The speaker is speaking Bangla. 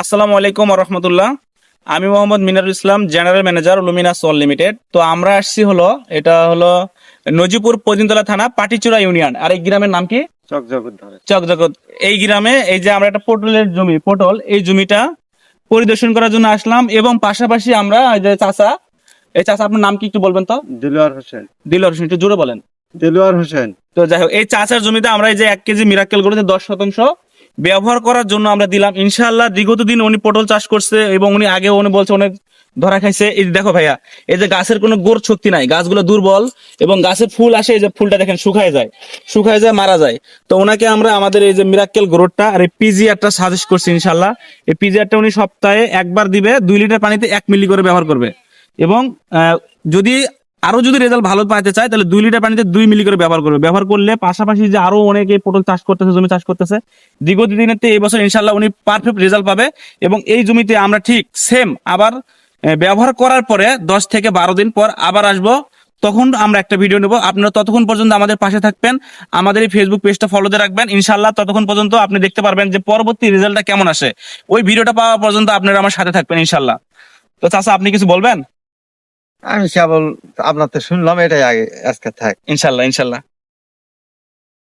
আসসালামু আলাইকুম রহমতুল্লাহ। আমি Mohammad Minarul Islam general manager Lumina Sol limited. তো আমরা আসছি হলো এটা হলো নজিপুর পদিনতলা থানা পাটিচুরা ইউনিয়ন। আর এই গ্রামের নাম কি? চক জগৎ চকজগৎ এই গ্রামে এই যে আমরা একটা পটলের জমি পটল এই জমিটা পরিদর্শন করার জন্য আসলাম এবং পাশাপাশি আমরা এই যে চাচা এই চাচা আপনার নাম কি একটু বলবেন তো? দিলওয়ার হোসেন। দিলর হোসেন একটু জোরে বলেন। দিলওয়ার হোসেন। তো যাই হোক এই চাচার জমিতে আমরা এই যে এক কেজি মিরাক্কেল গরুতে দশ শতাংশ ব্যবহার করার জন্য আমরা দিলাম। ইনশাল্লাহ বিগত দিন উনি পটল চাষ করছে এবং উনি আগে উনি বলছে অনেক ধরা খাইছে। এই দেখো ভাইয়া, এই যে গাছের কোনো গোর শক্তি নাই, গাছগুলো দুর্বল এবং গাছের ফুল আসে, এই যে ফুলটা দেখেন শুকায় যায় শুকায় যায়, মারা যায়। তো ওনাকে আমরা আমাদের এই যে মিরাক্কেল গ্রোথটা আর এই পিজিআরটা সাজেস্ট করছি ইনশাল্লাহ এই পিজিআরটা উনি সপ্তাহে একবার দিবে, দুই লিটার পানিতে এক মিলি করে ব্যবহার করবে। এবং যদি আরও যদি রেজাল্ট ভালো পাইতে চায়, তাহলে দুই লিটার পানিতে দুই মিলি করে ব্যবহার করবে। ব্যবহার করলে পাশাপাশি যে আরও অনেকে পটল চাষ করতেছে, জমি চাষ করতেছে বিগত দিনের এই বছর ইনশাল্লাহ উনি পারফেক্ট রেজাল্ট পাবে এবং এই জমিতে আমরা ঠিক সেম আবার ব্যবহার করার পরে দশ থেকে বারো দিন পর আবার আসব। তখন আমরা একটা ভিডিও নেব। আপনারা ততক্ষণ পর্যন্ত আমাদের পাশে থাকবেন। আমাদের এই ফেসবুক পেজটা ফলোতে রাখবেন। ইনশাল্লাহ ততক্ষণ পর্যন্ত আপনি দেখতে পারবেন যে পরবর্তী রেজাল্টটা কেমন আসে। ওই ভিডিওটা পাওয়া পর্যন্ত আপনারা আমার সাথে থাকবেন ইনশাল্লাহ তো চাচা, আপনি কিছু বলবেন? আমি কেবল আপনার তো শুনলাম এটাই আগে আজকে থাক। ইনশাল্লাহ ইনশাল্লাহ।